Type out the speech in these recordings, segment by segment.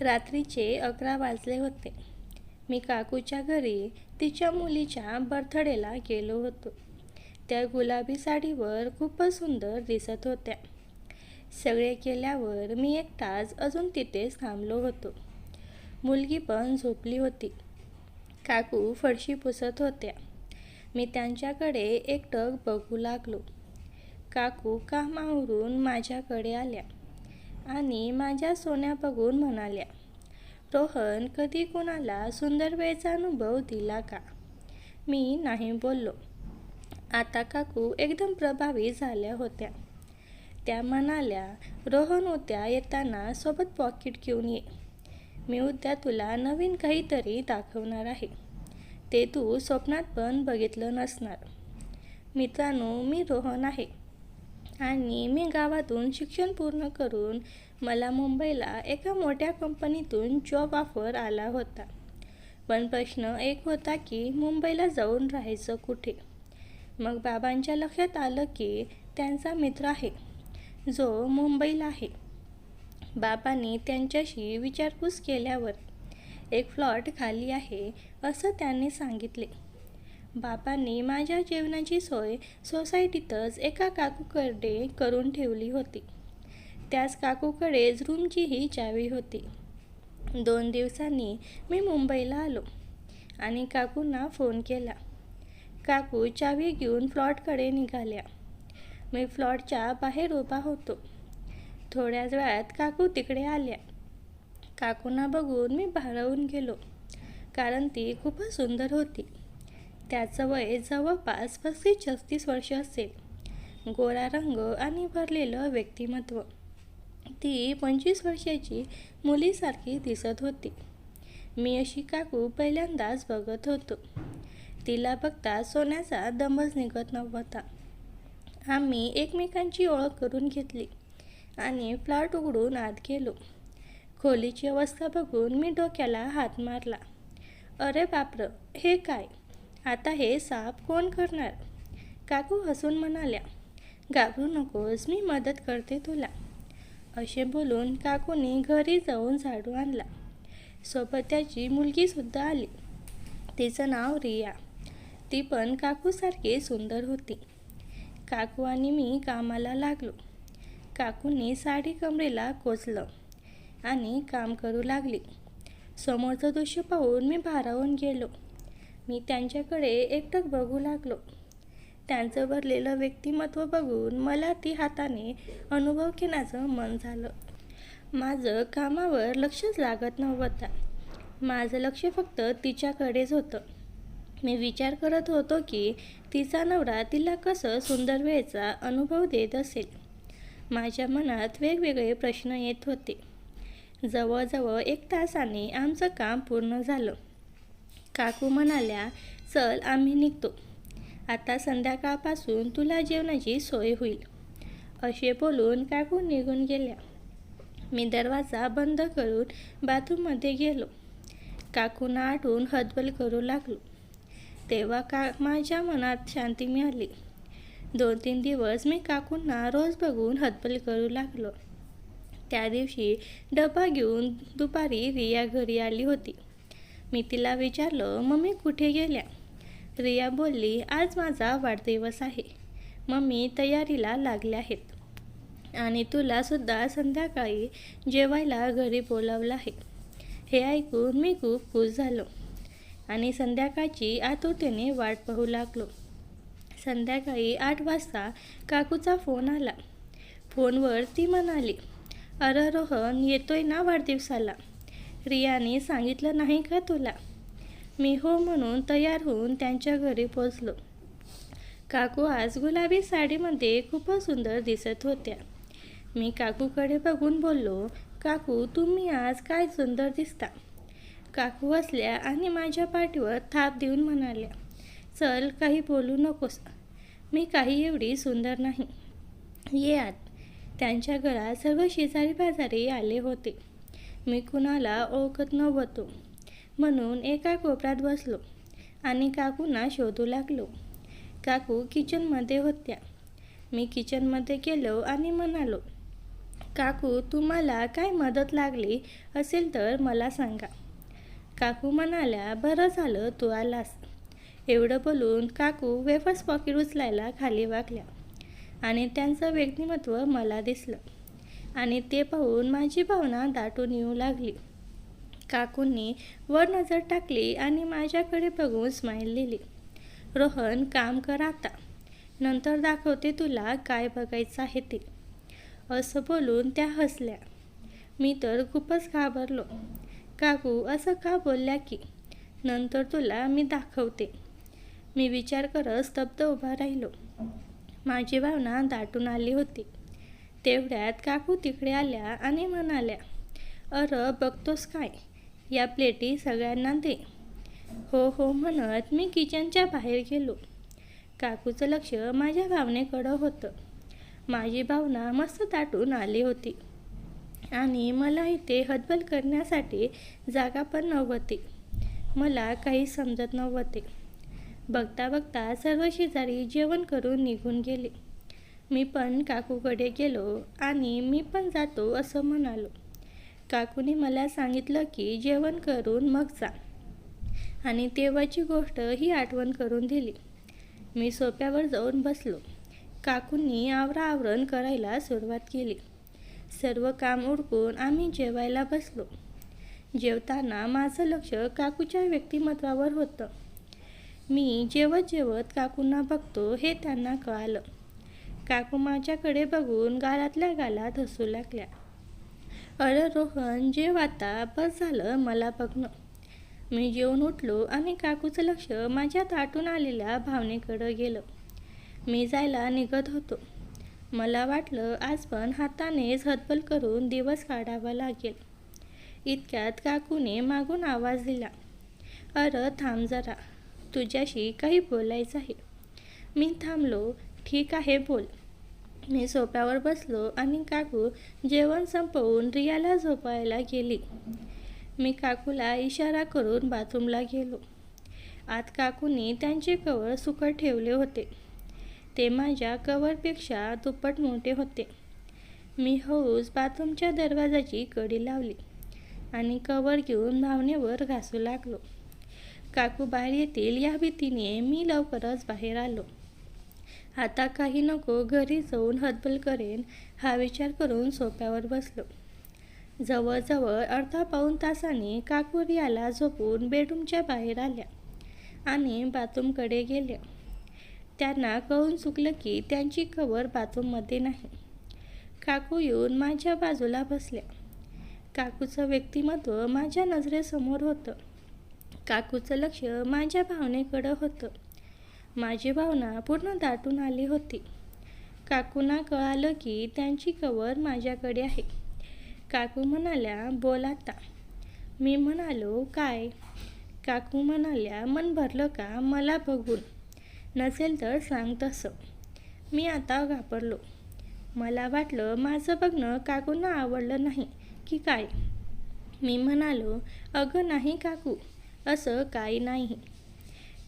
रात्रीचे अकरा वाजले होते. मी काकूच्या घरी तिच्या मुलीच्या बर्थडेला गेलो होतो. त्या गुलाबी साडीवर खूपच सुंदर दिसत होत्या. सगळे केल्यावर मी एक तास अजून तिथेच थांबलो होतो. मुलगी पण झोपली होती. काकू फरशी पुसत होत्या. मी त्यांच्याकडे एकटक बघू लागलो. काकू कामावरून माझ्याकडे आल्या. आणि माझ्या सोन्या बघून म्हणाल्या रोहन कधी कुणाला सुंदर वेळचा अनुभव दिला का? मी नाही बोललो. आता काकू एकदम प्रभावी झाल्या होत्या. त्या म्हणाल्या रोहन उद्या येताना सोबत पॉकेट घेऊन ये. मी उद्या तुला नवीन काहीतरी दाखवणार आहे. ते तू स्वप्नात पण बघितलं नसणार. मित्रांनो मी रोहन आहे. आणि मी गावातून शिक्षण पूर्ण करून मला मुंबईला एका मोठ्या कंपनीतून जॉब ऑफर आला होता. पण प्रश्न एक होता की मुंबईला जाऊन राहायचं कुठे? मग बाबांच्या लक्षात आलं की त्यांचा मित्र आहे. जो मुंबईला आहे. बाबांनी त्यांच्याशी विचारपूस केल्यावर एक फ्लॉट खाली आहे असं त्यांनी सांगितले. बाबांनी माझ्या जेवणाची सोय सोसायटीतच एका काकूकडे करून ठेवली होती. त्याच काकूकडेच रूमचीही चावी होती. दोन दिवसांनी मी मुंबईला आलो आणि काकूंना फोन केला. काकू चावी घेऊन फ्लॉटकडे निघाल्या. मी फ्लॉटच्या बाहेर उभा होतो. थोड्याच वेळात काकू तिकडे आल्या. काकूंना बघून मी भारावून गेलो कारण ती खूपच सुंदर होती. त्याचं वय जवळपास पस्तीस छत्तीस वर्ष असेल. गोरा रंग आणि भरलेलं व्यक्तिमत्व. ती पंचवीस वर्षाची मुलीसारखी दिसत होती. मी अशी काकू पहिल्यांदाच बघत होतो. तिला बघता सोन्याचा दमच निघत नव्हता. आम्ही एकमेकांची ओळख करून घेतली आणि फ्लॅट उघडून आत गेलो. खोलीची अवस्था बघून मी डोक्याला हात मारला. अरे बापरं हे काय? आता हे साफ कोण करणार? काकू हसून म्हणाल्या घाबरू नकोस मी मदत करते तुला. असे बोलून काकूने घरी जाऊन झाडू आणला. सोबत त्याची मुलगीसुद्धा आली. तिचं नाव रिया. ती पण काकूसारखी सुंदर होती. काकू आणि मी कामाला लागलो. काकूंनी साडी कमरेला कोचलं आणि काम करू लागली. समोरचं दृश्य पाहून मी भारावून गेलो. मी त्यांच्याकडे एकटक बघू लागलो. त्यांचं भरलेलं व्यक्तिमत्व बघून मला ती हाताने अनुभव घेण्याचं मन झालं. माझं कामावर लक्षच लागत नव्हता. माझं लक्ष फक्त तिच्याकडेच होतं. मी विचार करत होतो की तिचा नवरा तिला कसं सुंदर वेळेचा अनुभव देत असेल. माझ्या मनात वेगवेगळे प्रश्न येत होते. जवळजवळ एक तासाने आमचं काम पूर्ण झालं. काकू म्हणाल्या चल आम्ही निघतो. आता संध्याकाळपासून तुला जेवणाची सोय होईल. असे बोलून काकू निघून गेल्या. मी दरवाजा बंद करून बाथरूममध्ये गेलो. काकूंना आठवून हतबल करू लागलो. तेव्हा का माझ्या मनात शांती मिळाली. दोन तीन दिवस मी काकूंना रोज बघून हतबल करू लागलो. त्या दिवशी डबा घेऊन दुपारी रिया घरी आली होती. मी तिला विचारलं मम्मी कुठे गेल्या? रिया बोलली आज माझा वाढदिवस आहे. मम्मी तयारीला लागल्या आहेत. आणि तुलासुद्धा संध्याकाळी जेवायला घरी बोलावलं आहे. हे ऐकून मी खूप खुश झालो आणि संध्याकाळची आतुरतेने वाट पाहू लागलो. संध्याकाळी आठ वाजता काकूचा फोन आला. फोनवर ती म्हणाली अरे रोहन येतोय ना वाढदिवसाला? रियाने सांगितलं नाही का तुला? मी हो म्हणून तयार होऊन त्यांच्या घरी पोचलो. काकू आज गुलाबी साडीमध्ये खूपच सुंदर दिसत होत्या. मी काकूकडे बघून बोललो काकू तुम्ही आज काय सुंदर दिसता? काकू असल्या आणि माझ्या पाठीवर थाप देऊन म्हणाल्या चल काही बोलू नकोस. मी काही एवढी सुंदर नाही. ये आत. त्यांच्या घरात सर्व शेजारी पाजारी आले होते. मी कुणाला ओळखत नव्हतो. म्हणून एका कोपऱ्यात बसलो आणि काकूंना शोधू लागलो. काकू किचनमध्ये होत्या. मी किचनमध्ये गेलो आणि म्हणालो काकू तुम्हाला काय मदत लागली असेल तर मला सांगा. काकू म्हणाल्या बरं झालं तू आलास. एवढं बोलून काकू वेफर्स पॉकेट उचलायला खाली वागल्या आणि त्यांचं व्यक्तिमत्व मला दिसलं. आणि ते पाहून माझी भावना दाटून येऊ लागली. काकूंनी वर नजर टाकली आणि माझ्याकडे बघून स्माईल दिली रोहन काम कर आता. नंतर दाखवते तुला काय बघायचं आहे ते. असं बोलून त्या हसल्या. मी तर खूपच घाबरलो. काकू असं का बोलल्या की? नंतर तुला मी दाखवते. मी विचार करत स्तब्ध उभा राहिलो. माझी भावना दाटून आली होती. तेवढ्यात काकू तिकडे आल्या आणि म्हणाल्या अरे बघतोस काय? या प्लेटी सगळ्यांना दे. हो हो म्हणत मी किचनच्या बाहेर गेलो. काकूचं लक्ष माझ्या भावनेकडं होतं. माझी भावना मस्त ताटून आली होती आणि मला इथे हतबल करण्यासाठी जागा पण नव्हती. मला काही समजत नव्हते. बघता बघता सर्व शेजारी जेवण करून निघून गेले. मी पण काकूकडे गेलो आणि मी पण जातो असं म्हणालो. काकूने मला सांगितलं की जेवण करून मग जा. आणि तेव्हाची गोष्ट ही आठवण करून दिली. मी सोप्यावर जाऊन बसलो. काकूंनी आवराआवरण करायला सुरुवात केली. सर्व काम उडकून आम्ही जेवायला बसलो. जेवताना माझं लक्ष काकूच्या व्यक्तिमत्वावर होतं. मी जेवत जेवत काकूंना बघतो हे त्यांना कळालं. काकू माझ्याकडे बघून गालातल्या गालात हसू लागल्या. अरे रोहन जेव आता. बस झालं. मला बघणं मी जेवून उठलो आणि काकूचं लक्ष माझ्या ताटून आलेल्या भावनेकडं गेलं. मी जायला निघत होतो. मला वाटलं आज पण हातानेच हतबल करून दिवस काढावा लागेल. इतक्यात काकूने मागून आवाज दिला. अरे थांब जरा. तुझ्याशी काही बोलायचं आहे. मी थांबलो. ठीक आहे बोल. मी सोप्यावर बसलो आणि काकू जेवण संपवून रियाला झोपायला गेली. मी काकूला इशारा करून बाथरूमला गेलो. आत काकूने त्यांचे कवर सुकट ठेवले होते. ते माझ्या कवरपेक्षा दुप्पट मोठे होते. मी हळूच बाथरूमच्या दरवाजाची कडी लावली आणि कवर घेऊन भावनेवर घासू लागलो. काकू बाहेर येतील या भीतीने मी लवकरच बाहेर आलो. आता काही नको घरी जाऊन हतबल करेन हा विचार करून सोप्यावर बसलो. जवळजवळ अर्धा पाऊण तासाने काकू रियाला झोपून बेडरूमच्या बाहेर आल्या आणि बाथरूमकडे गेल्या. त्यांना कळून चुकलं की त्यांची कवर बाथरूममध्ये नाही. काकू येऊन माझ्या बाजूला बसल्या. काकूचं व्यक्तिमत्व माझ्या नजरेसमोर होतं. काकूचं लक्ष माझ्या भावनेकडं होतं. माझी भावना पूर्ण दाटून आली होती. काकूंना कळालं की त्यांची कवर माझ्याकडे आहे. काकू म्हणाल्या बोल आता. मी म्हणालो काय? काकू म्हणाल्या मन भरलं का? मला बघून. नसेल तर सांग तसं. मी आता घाबरलो. मला वाटलं माझं बघणं काकूंना आवडलं नाही की काय? मी म्हणालो अगं नाही काकू असं काही नाही.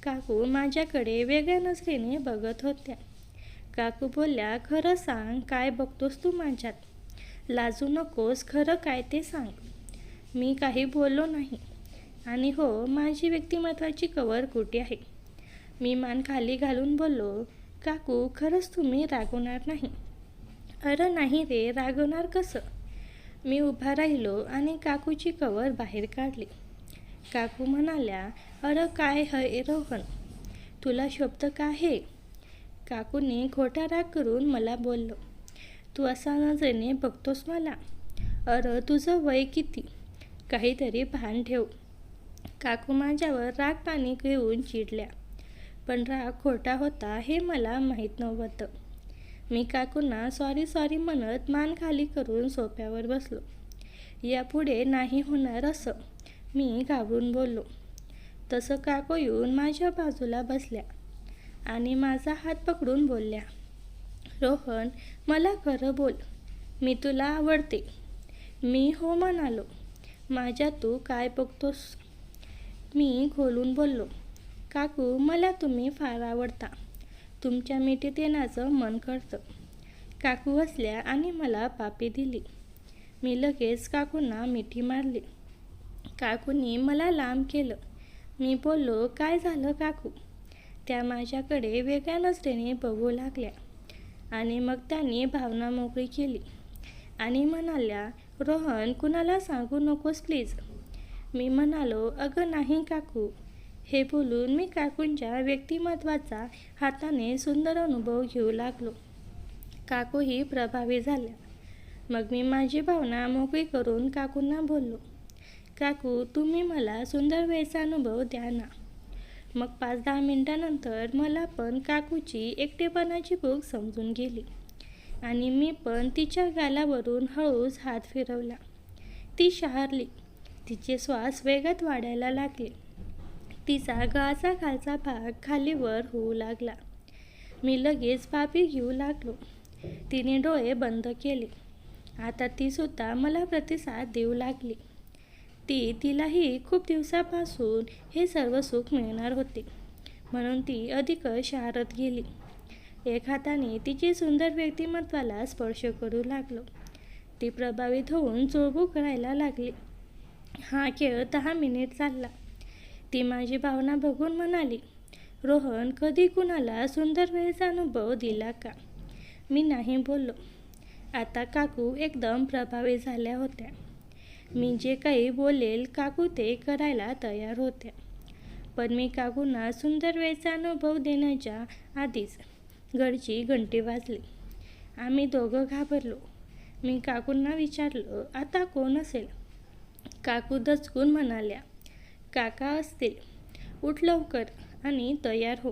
काकू माझ्याकडे वेगळ्या नजरेने बघत होत्या. काकू बोलल्या खरं सांग काय बघतोस तू माझ्यात? लाजू नकोस खरं काय ते सांग. मी काही बोललो नाही. आणि हो माझी व्यक्तिमत्वाची कवर कुठे आहे मी मान खाली घालून बोललो काकू खरंच तुम्ही रागवणार नाही. अरे नाही रे रागवणार कसं मी उभा राहिलो आणि काकूची कवर बाहेर काढली. काकू म्हणाल्या अर काय हय रोहन? तुला शब्द का आहे काकूने खोटा राग करून मला बोललो तू असा नजरेने बघतोस मला? अर तुझं वय किती? काहीतरी भान ठेव. काकू माझ्यावर राग पाणी घेऊन चिडल्या पण राग खोटा होता हे मला माहीत नव्हतं. मी काकूंना सॉरी सॉरी म्हणत मान खाली करून सोप्यावर बसलो यापुढे नाही होणार असं. मी घाबरून बोललो. तसं काकू येऊन माझ्या बाजूला बसल्या आणि माझा हात पकडून बोलल्या रोहन मला खरं बोल. मी तुला आवडते. मी हो म्हणालो. माझ्या तू काय बघतोस? मी खोलून बोललो. काकू मला तुम्ही फार आवडता. तुमच्या मिठीत येण्याचं मन करतं. काकू हसल्या आणि मला पापी दिली. मी लगेच काकूंना मिठी मारली. काकूंनी मला लांब केलं. मी बोललो काय झालं काकू? त्या माझ्याकडे वेगळ्या नजरेने बघू लागल्या आणि मग त्यांनी भावना मोकळी केली आणि म्हणाल्या रोहन कुणाला सांगू नकोस प्लीज मी म्हणालो अगं नाही काकू. हे बोलून मी काकूंच्या व्यक्तिमत्वाचा हाताने सुंदर अनुभव घेऊ लागलो. काकूही प्रभावी झाल्या. मग मी माझी भावना मोकळी करून काकूंना बोललो काकू तुम्ही मला सुंदर वेळचा अनुभव द्या ना. मग पाच दहा मिनटानंतर मला पण काकूची एकटेपणाची भूक समजून गेली आणि मी पण तिच्या गालावरून हळूच हात फिरवला. ती शहारली तिचे श्वास वेगात वाढायला लागले. तिचा गळाचा खालचा भाग खालीवर होऊ लागला. मी लगेच पापी घेऊ लागलो. तिने डोळे बंद केले. आता ती सुद्धा मला प्रतिसाद देऊ लागली. ती तिलाही खूप दिवसापासून हे सर्व सुख मिळणार होते. म्हणून ती अधिक शहारत गेली. एक हाताने तिची सुंदर व्यक्तिमत्वाला स्पर्श करू लागलो. ती प्रभावित होऊन चुळबू करायला लागली. हा खेळ दहा मिनिट चालला. ती माझी भावना बघून म्हणाली रोहन कधी कुणाला सुंदर वेळेचा अनुभव दिला का? मी नाही बोललो. आता काकू एकदम प्रभावित झाल्या होत्या. मी जे काही बोलेल काकू ते करायला तयार होत्या पण मी काकूंना सुंदर वेळचा अनुभव देण्याच्या आधीच घरची घंटी वाजली. आम्ही दोघं घाबरलो. मी काकूंना विचारलं आता कोण असेल? काकू दचकून म्हणाल्या काका असतील. उठ लवकर आणि तयार हो.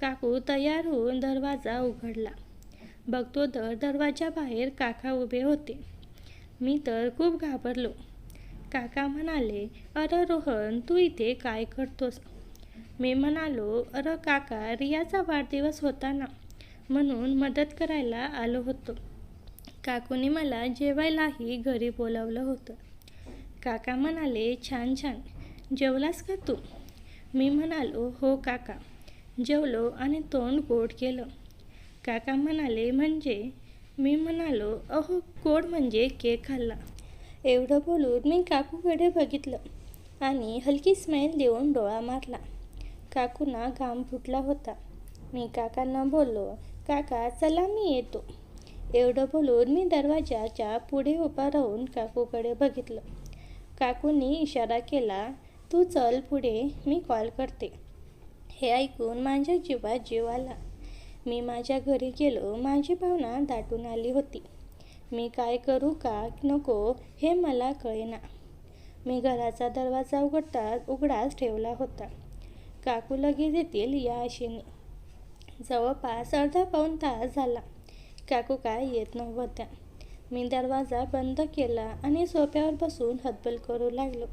काकू तयार होऊन दरवाजा उघडला. बघतो तर दरवाजाबाहेर काका उभे होते. मी तर खूप घाबरलो. काका म्हणाले अरे रोहन तू इथे काय करतोस? मी म्हणालो अरे काका रियाचा वाढदिवस होता ना म्हणून मदत करायला आलो होतो. काकूने मला जेवायलाही घरी बोलावलं होतं. काका म्हणाले छान छान. जेवलास का तू? मी म्हणालो हो काका. जेवलो आणि तोंड गोड केलं. काका म्हणाले म्हणजे मी म्हणालो अहो गोड म्हणजे केक खाल्ला एवढं बोलून मी काकूकडे बघितलं आणि हलकी स्माईल देऊन डोळा मारला. काकूना घाम फुटला होता. मी काकांना बोललो काका चला मी येतो. एवढं बोलून मी दरवाजाच्या पुढे उभा राहून काकूकडे बघितलं. काकूंनी इशारा केला तू चल पुढे मी कॉल करते. हे ऐकून माझ्या जीवात जीव आला. मी माझ्या घरी गेलो माझी भावना दाटून आली होती. मी काय करू का नको हे मला कळेना. मी घराचा दरवाजा उघडताच उघडाच ठेवला होता. काकू लगेच येतील या आशेने. जवळपास अर्धा पाऊण तास झाला. काकू काय येत नव्हत्या. मी दरवाजा बंद केला आणि सोप्यावर बसून हतबल करू लागलो.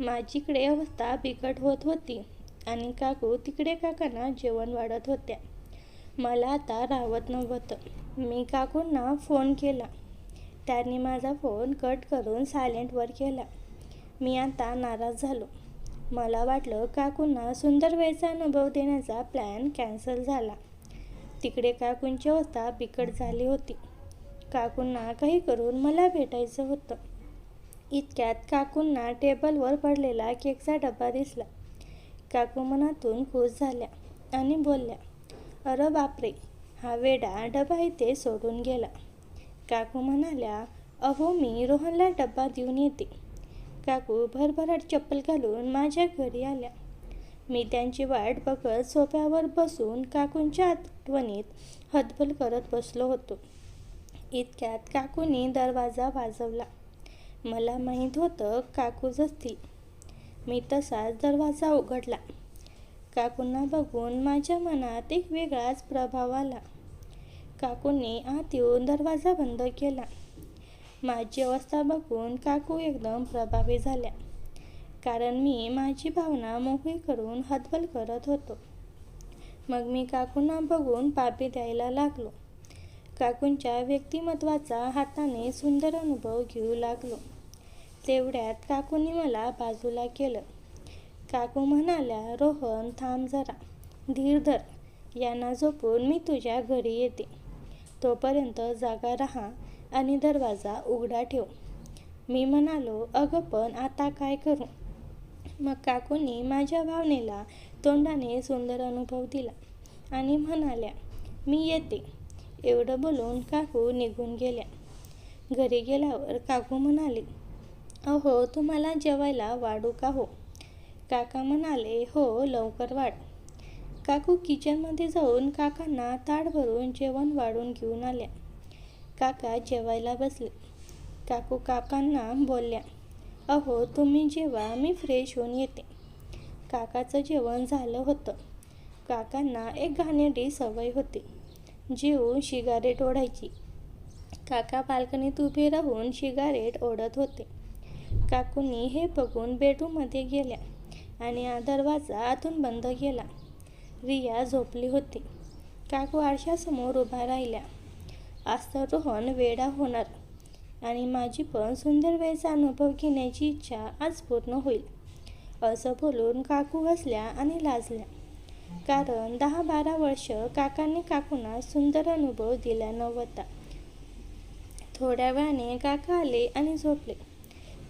माझीकडे अवस्था बिकट होत होती आणि काकू तिकडे काकांना जेवण वाढत होत्या. मला आता राहत नव्हतं. मी काकूंना फोन केला. त्यांनी माझा फोन कट करून सायलेंटवर केला. मी आता नाराज झालो. मला वाटलं काकूंना सुंदर वेळचा अनुभव देण्याचा प्लॅन कॅन्सल झाला. तिकडे काकूंची अवस्था बिकट झाली होती. काकूंना काही करून मला भेटायचं होतं. इतक्यात काकूंना टेबलवर पडलेला केकचा डबा दिसला. काकू मनातून खुश झाल्या आणि बोलल्या अरे बापरे हा वेडा डबा इथे सोडून गेला. काकू म्हणाल्या अहो मी रोहनला डब्बा देऊन येते. काकू भरभराट चप्पल घालून माझ्या घरी आल्या. मी त्यांची वाट बघत सोफ्यावर बसून काकूंच्या आठवणीत हतबल करत बसलो होतो. इतक्यात काकूनी दरवाजा वाजवला. मला माहीत होतं काकूच असतील मी तसाच दरवाजा उघडला. काकूंना बघून माझ्या मनात एक वेगळाच प्रभाव आला. काकूंनी आत येऊन दरवाजा बंद केला. माझी अवस्था बघून काकू एकदम प्रभावी झाल्या. कारण मी माझी भावना मोकळी करून हतबल करत होतो. मग मी काकूंना बघून पापी द्यायला लागलो. काकूंच्या व्यक्तिमत्वाचा हाताने सुंदर अनुभव घेऊ लागलो. तेवढ्यात काकूंनी मला बाजूला केलं. काकू म्हणाल्या रोहन थांब जरा. धीर धर. यांना झोपून मी तुझ्या घरी येते. तोपर्यंत जागा राहा आणि दरवाजा उघडा ठेव. मी म्हणालो अगं पण आता काय करू? मग काकूंनी माझ्या भावनेला तोंडाने सुंदर अनुभव दिला आणि म्हणाल्या मी येते. एवढं बोलून काकू निघून गेल्या. घरी गेल्यावर काकू म्हणाली अहो तुम्हाला जेवायला वाढू का हो? काका म्हणाले हो लवकर वाढ. काकू किचनमध्ये जाऊन काकांना ताट भरून जेवण वाढून घेऊन आल्या. काका जेवायला बसले. काकू काकांना बोलल्या अहो तुम्ही जेव्हा मी फ्रेश होऊन येते. काकाचं जेवण झालं होतं. काकांना एक घाणेरडी सवय होती. जेवून शिगारेट ओढायची. काका बाल्कनीत उभे राहून शिगारेट ओढत होते. काकूंनी हे बघून बेडरूममध्ये गेल्या. आणि दरवाजा आतून बंद केला. रिया झोपली होती. काकू आरशासमोर उभा राहिल्या. आज तर रोहन वेडा होणार. आणि माझी पण सुंदर वेळेचा अनुभव घेण्याची इच्छा आज पूर्ण होईल. असं बोलून काकू हसल्या आणि लाजल्या. कारण दहा बारा वर्ष काकांनी काकूंना सुंदर अनुभव दिला नव्हता. थोड्या वेळाने काका आले आणि झोपले.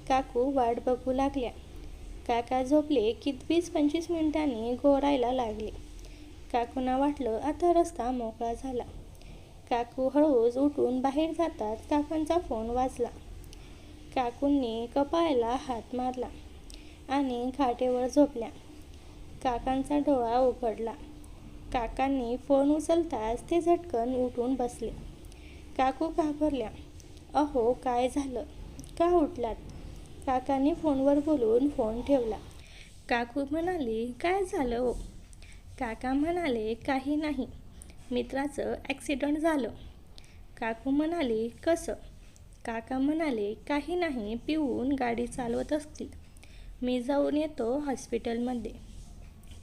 काकू वाट बघू लागल्या. काका झोपले की वीस पंचवीस मिनिटांनी घोरायला लागले. काकूंना वाटलं आता रस्ता मोकळा झाला. काकू हळूच उठून बाहेर जातात काकांचा फोन वाजला. काकूंनी कपाळाला हात मारला आणि खाटेवर झोपल्या. काकांचा डोळा उघडला. काकांनी फोन उचलताच ते झटकन उठून बसले. काकू घाबरल्या. अहो काय झालं? का उठलात? काकाने फोनवर बोलून फोन ठेवला. काकू म्हणाली काय झालं हो काका म्हणाले काही नाही. मित्राचं ॲक्सिडंट झालं. काकू म्हणाली कसं? काका म्हणाले काही नाही पिऊन गाडी चालवत असतील. मी जाऊन येतो हॉस्पिटलमध्ये.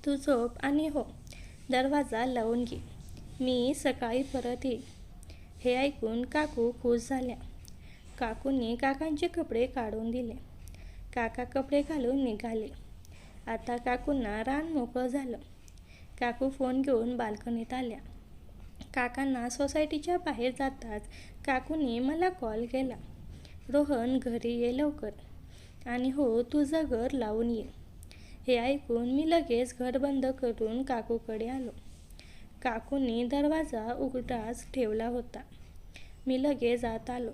तू झोप आणि हो. दरवाजा लावून घे. मी सकाळी परत येईल हे ऐकून काकू खुश झाल्या. काकूंनी काकांचे कपडे काढून दिले. काका कपडे घालून निघाले. आता काकूंना रान मोकळं झालं. काकू फोन घेऊन बाल्कनीत आल्या. काकांना सोसायटीच्या बाहेर जाताच काकूंनी मला कॉल केला. रोहन घरी ये लवकर. आणि हो तुझं घर लावून ये. हे ऐकून मी लगेच घर बंद करून काकूकडे आलो. काकूंनी दरवाजा उघडाच ठेवला होता. मी लगेच आत आलो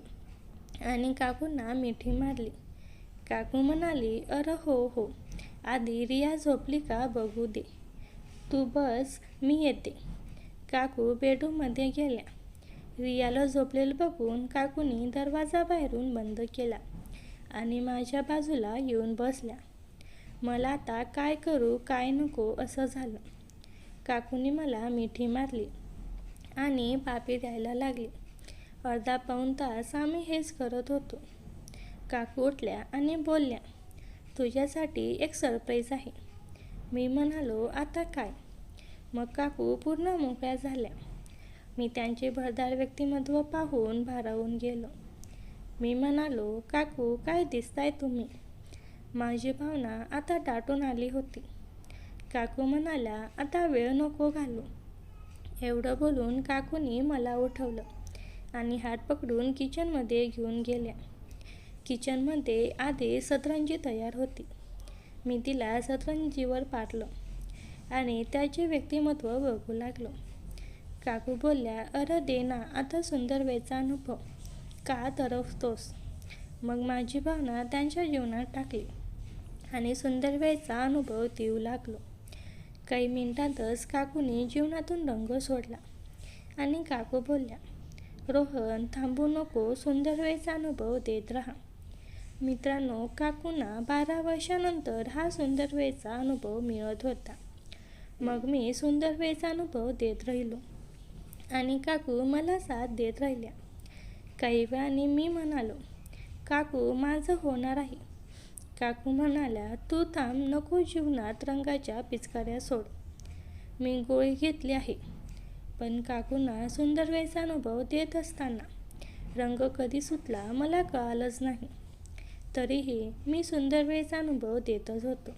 आणि काकूंना मिठी मारली. काकू म्हणाली अरे हो हो. आधी रिया झोपली का बघू दे. तू बस मी येते. काकू बेडरूममध्ये गेल्या. रियाला झोपलेलं बघून काकूनी दरवाजा बाहेरून बंद केला आणि माझ्या बाजूला येऊन बसल्या. मला आता काय करू काय नको असं झालं. काकूनी मला मिठी मारली आणि पापी द्यायला लागली. अर्धा पाऊण तास आम्ही हेच करत होतो. काकू उठल्या आणि बोलल्या तुझ्यासाठी एक सरप्राईज आहे. मी म्हणालो आता काय? मग काकू पूर्ण मोकळ्या झाल्या. मी त्यांचे भरदार व्यक्तिमत्व पाहून भारावून गेलो. मी म्हणालो काकू काय दिसताय तुम्ही? माझी भावना आता दाटून आली होती. काकू म्हणाल्या आता वेळ नको घालू. एवढं बोलून काकूनी मला उठवलं आणि हात पकडून किचनमध्ये घेऊन गेल्या. किचनमध्ये आधी सतरंजी तयार होती. मी तिला सतरंजीवर पाडलं आणि त्याचे व्यक्तिमत्व बघू लागलो. काकू बोलल्या अरे दे ना आता सुंदर वेचा अनुभव. का तरफतोस मग माझी भावना त्यांच्या जीवनात टाकली आणि सुंदर वेळचा अनुभव देऊ लागलो. काही मिनिटातच काकूने जीवनातून रंग सोडला आणि काकू बोलल्या रोहन थांबू नको सुंदर वेळचा अनुभव देत राहा. मित्रांनो काकूंना बारा वर्षानंतर हा सुंदर वेळचा अनुभव मिळत होता. मग मी सुंदर वेळचा अनुभव देत राहिलो. आणि काकू मला साथ देत राहिल्या. काही वेळाने मी म्हणालो काकू माझं होणार आहे. काकू म्हणाल्या तू थांब नको जीवनात रंगाच्या पिचकाऱ्या सोड. मी गोळी घेतली आहे. पण काकूंना सुंदर वेळचा अनुभव देत असताना रंग कधी सुटला मला कळालंच नाही. तरीही मी सुंदर वेळेचा अनुभव देतच होतो.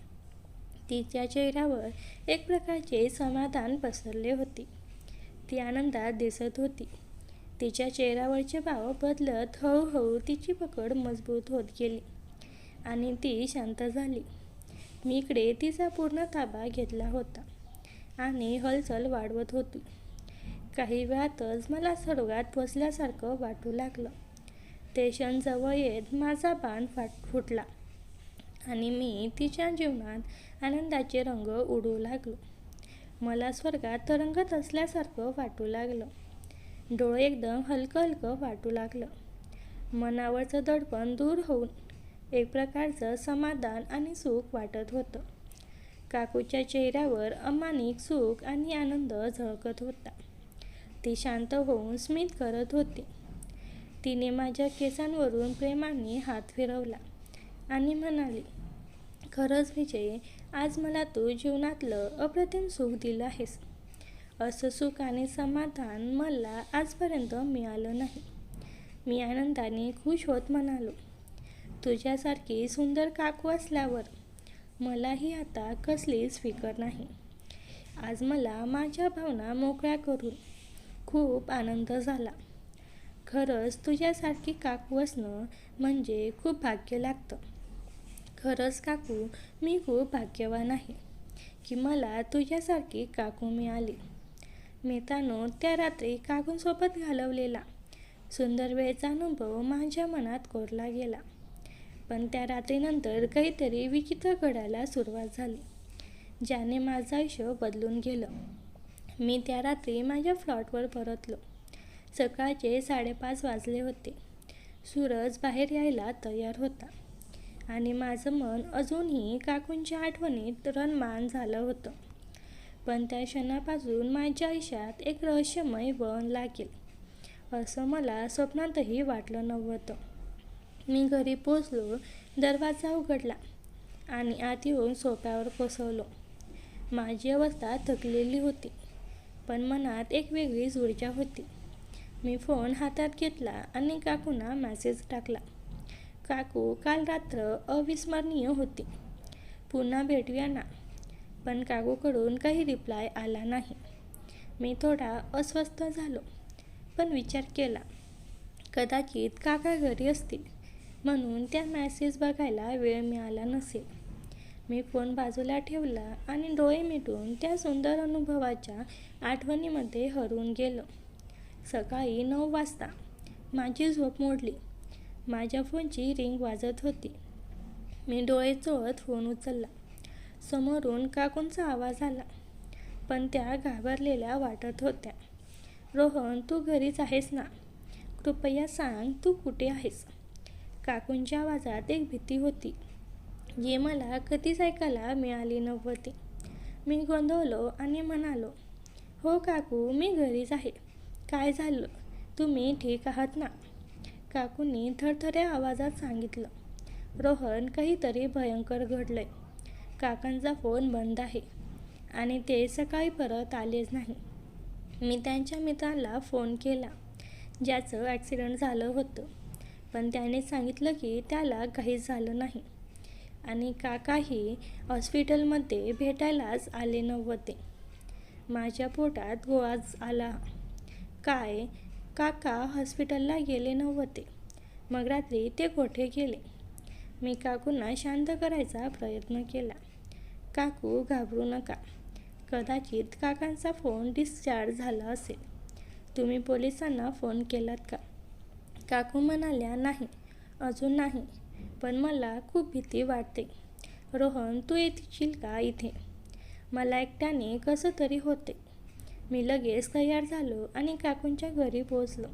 तिच्या चेहऱ्यावर एक प्रकारचे समाधान पसरले होते. ती आनंदात दिसत होती. तिच्या चेहऱ्यावरचे भाव बदलत हळूहळू तिची पकड मजबूत होत गेली आणि ती शांत झाली. मी इकडे तिचा पूर्ण ताबा घेतला होता आणि हलचल वाढवत होती. काही वेळातच मला सर्वात बसल्यासारखं वाटू लागलं. स्टेशनजवळ येत माझा बाण फाट फुटला आणि मी तिच्या जीवनात आनंदाचे रंग उडू लागलो. मला स्वर्गात तरंगत असल्यासारखं वाटू लागलं. डोळे एकदम हलकं हलकं वाटू लागलं. मनावरचं दडपण दूर होऊन एक प्रकारचं समाधान आणि सुख वाटत होतं. काकूच्या चेहऱ्यावर अमानिक सुख आणि आनंद झळकत होता. ती शांत होऊन स्मित करत होती. तिने माझ्या केसांवरून प्रेमाने हात फिरवला आणि म्हणाली खरंच विजय आज मला तू जीवनातलं अप्रतिम सुख दिलं आहेस. असं सुख आणि समाधान मला आजपर्यंत मिळालं नाही. मी आनंदाने खुश होत म्हणालो तुझ्यासारखी सुंदर काकू असल्यावर मलाही आता कसलीच फिकर नाही. आज मला माझ्या भावना मोकळ्या करून खूप आनंद झाला. खरंच तुझ्यासारखी काकू असणं म्हणजे खूप भाग्य लागतं. खरंच काकू मी खूप भाग्यवान आहे की मला तुझ्यासारखी काकू मिळाली. मेतानो त्या रात्री काकूंसोबत घालवलेला सुंदर वेळचा अनुभव माझ्या मनात कोरला गेला. पण त्या रात्रीनंतर काहीतरी विचित्र घडायला सुरुवात झाली ज्याने माझं आयुष्य बदलून गेलं. मी त्या रात्री माझ्या फ्लॉटवर परतलो. सकाळचे साडेपाच वाजले होते. सूरज बाहेर यायला तयार होता आणि माझं मन अजूनही काकूंच्या आठवणीत रणमान झालं होतं. पण त्या क्षणापासून माझ्या आयुष्यात एक रहस्यमय वळण लागेल. असं मला स्वप्नातही वाटलं नव्हतं. मी घरी पोचलो दरवाजा उघडला आणि आत येऊन सोप्यावर कोसवलो माझी अवस्था थकलेली होती पण मनात एक वेगळीच ऊर्जा होती. मी फोन हातात घेतला आणि काकूंना मॅसेज टाकला. काकू काल रात्र अविस्मरणीय होती. पुन्हा भेटूया ना? पण काकूकडून काही रिप्लाय आला नाही. मी थोडा अस्वस्थ झालो पण विचार केला. कदाचित काका घरी असतील म्हणून त्या मॅसेज बघायला वेळ मिळाला नसेल. मी फोन बाजूला ठेवला आणि डोळे मिटून त्या सुंदर अनुभवाच्या आठवणीमध्ये हरवून गेलो. सकाळी नऊ वाजता माझी झोप मोडली. माझ्या फोनची रिंग वाजत होती. मी डोळे चोळत फोन उचलला. समोरून काकूंचा आवाज आला पण त्या घाबरलेल्या वाटत होत्या. रोहन तू घरीच आहेस ना? कृपया सांग तू कुठे आहेस? काकूंच्या आवाजात एक भीती होती. जी मला कधीच ऐकायला मिळाली नव्हती. मी गोंधवलो आणि म्हणालो हो काकू मी घरीच आहे. काय झालं? तुम्ही ठीक आहात ना? काकूंनी थरथऱ्या आवाजात सांगितलं. रोहन काहीतरी भयंकर घडलंय. काकांचा फोन बंद आहे आणि ते सकाळी परत आलेच नाही. मी त्यांच्या मित्राला फोन केला ज्याचं ॲक्सिडेंट झालं होतं. पण त्याने सांगितलं की त्याला काहीच झालं नाही आणि काकाही हॉस्पिटलमध्ये भेटायलाच आले नव्हते. माझ्या पोटात गोळाच आला. काय काका हॉस्पिटलला गेले नव्हते. मग रात्री ते कोठे गेले? मी काकूंना शांत करायचा प्रयत्न केला. काकू घाबरू नका. कदाचित काकांचा फोन डिस्चार्ज झाला असेल. तुम्ही पोलिसांना फोन केलात का? काकू म्हणाल्या नाही अजून नाही. पण मला खूप भीती वाटते. रोहन तू येशील का इथे? मला एकट्याने कसं तरी होते. मी लगेच तयार झालो आणि काकूंच्या घरी पोचलो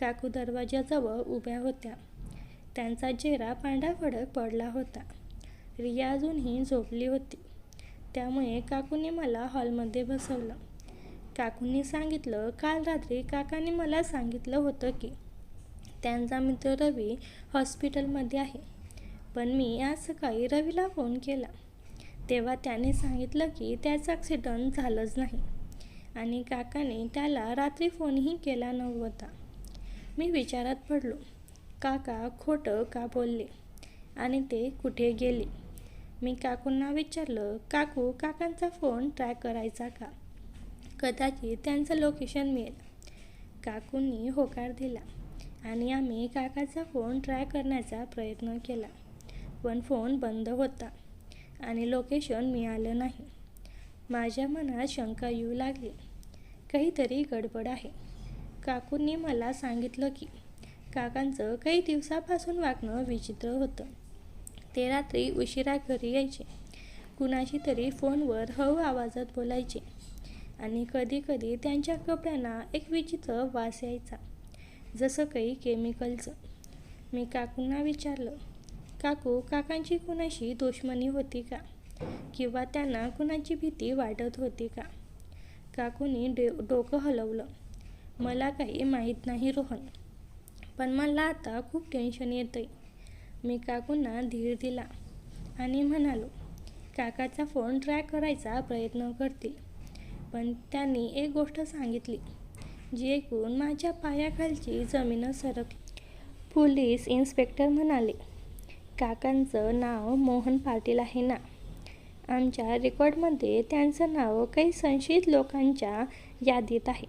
काकू दरवाजाजवळ उभ्या होत्या. त्यांचा चेहरा पांढरा फडक पडला होता. रिया अजूनही झोपली होती. त्यामुळे काकूने मला हॉलमध्ये बसवलं. काकूंनी सांगितलं काल रात्री काकांनी मला सांगितलं होतं की त्यांचा मित्र रवी हॉस्पिटलमध्ये आहे. पण मी आज सकाळी रवीला फोन केला. तेव्हा त्याने सांगितलं की त्याचं ॲक्सिडंट झालंच नाही. आणि काकाने त्याला रात्री फोनही केला नव्हता. मी विचारात पडलो. काका खोटं का बोलले? आणि ते कुठे गेले? मी काकूंना विचारलं काकू काकांचा फोन ट्रॅक करायचा का? कदाचित त्यांचं लोकेशन मिळेल. काकूंनी होकार दिला आणि आम्ही काकाचा फोन ट्राय करण्याचा प्रयत्न केला. पण फोन बंद होता आणि लोकेशन मिळालं नाही. माझ्या मनात शंका येऊ लागली. काहीतरी गडबड आहे. काकूंनी मला सांगितलं की काकांचं काही दिवसापासून वागणं विचित्र होतं. ते रात्री उशिरा घरी यायचे. कुणाशी तरी फोनवर हळू आवाजात बोलायचे. आणि कधीकधी त्यांच्या कपड्यांना एक विचित्र वास यायचा. जसं काही केमिकलचं मी काकूंना विचारलं काकू काकांची कुणाशी दुश्मनी होती का? किंवा त्यांना कुणाची भीती वाटत होती का? काकूनी डो डोकं हलवलं. मला काही माहीत नाही रोहन पण मला आता खूप टेन्शन येतं आहे मी काकूंना धीर दिला आणि म्हणालो काकाचा फोन ट्रॅक करायचा प्रयत्न करतील पण त्यांनी एक गोष्ट सांगितली जी ऐकून माझ्या पायाखालची जमीन सरकली. पोलीस इन्स्पेक्टर म्हणाले काकांचं नाव मोहन पाटील आहे ना? आमच्या रेकॉर्डमध्ये त्यांचं नाव काही संशयित लोकांच्या यादीत आहे.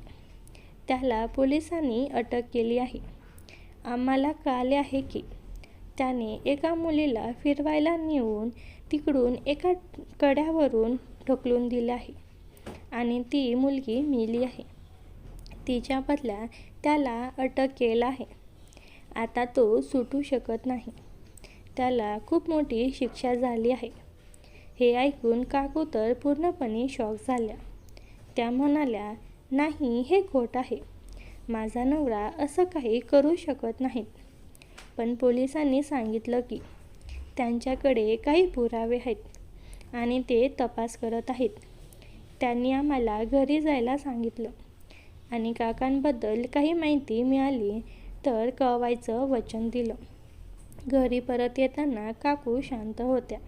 त्याला पोलिसांनी अटक केली आहे. आम्हाला कळले आहे की त्याने एका मुलीला फिरवायला नेऊन तिकडून एका कड्यावरून ढकलून दिले आहे आणि ती मुलगी मेली आहे. तिच्या बदल्या त्याला अटक केलं आहे. आता तो सुटू शकत नाही. त्याला खूप मोठी शिक्षा झाली आहे. हे ऐकून काकू तर पूर्णपणे शॉक झाल्या. त्या म्हणाल्या नाही हे खोट आहे. माझा नवरा असं काही करू शकत नाहीत पण पोलिसांनी सांगितलं की त्यांच्याकडे काही पुरावे आहेत आणि ते तपास करत आहेत. त्यांनी आम्हाला घरी जायला सांगितलं आणि काकांबद्दल काही माहिती मिळाली तर कळवायचं वचन दिलं. घरी परत येताना काकू शांत होत्या.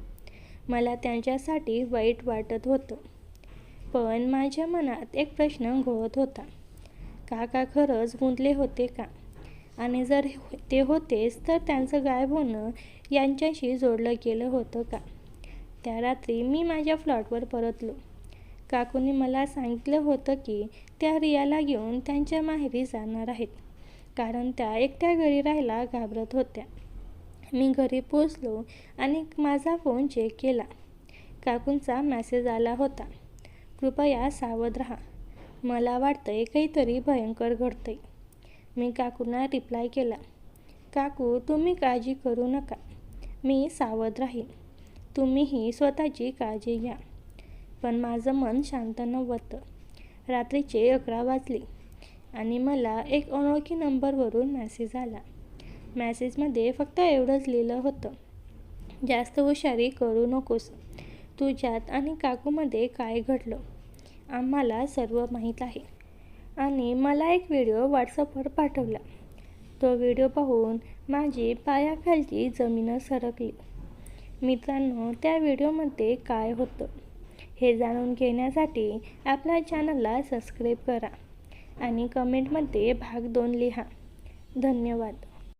मला त्यांच्यासाठी वाईट वाटत होतं. पण माझ्या मनात एक प्रश्न घोळत होता. काका खरंच गुंतले होते का? आणि जर ते होतेच तर त्यांचं गायब होणं यांच्याशी जोडलं गेलं होतं का? त्या रात्री मी माझ्या फ्लॉटवर परतलो. काकूने मला सांगितलं होतं की त्या रियाला घेऊन त्यांच्या माहेरी जाणार आहेत. कारण त्या एकट्या घरी राहायला घाबरत होत्या. मी घरी पोचलो आणि माझा फोन चेक केला. काकूंचा मॅसेज आला होता. कृपया सावध राहा. मला वाटतंय काहीतरी भयंकर घडतंय. मी काकूंना रिप्लाय केला. काकू तुम्ही काळजी करू नका. मी सावध राहीन. तुम्हीही स्वतःची काळजी घ्या. पण माझं मन शांत नव्हतं. रात्रीचे अकरा वाजले आणि मला एक अनोळखी नंबरवरून मॅसेज आला. मॅसेजमध्ये फक्त एवढंच लिहिलं होतं. जास्त हुशारी करू नकोस. तुझ्यात आणि काकूमध्ये काय घडलं? आम्हाला सर्व माहीत आहे. आणि मला एक व्हिडिओ व्हॉट्सअपवर पाठवला. तो व्हिडिओ पाहून माझी पायाखालची जमीन सरकली. मित्रांनो त्या व्हिडिओमध्ये काय होतं हे जाणून घेण्यासाठी आपल्या चॅनलला सबस्क्राईब करा आणि कमेंटमध्ये भाग दोन लिहा. धन्यवाद.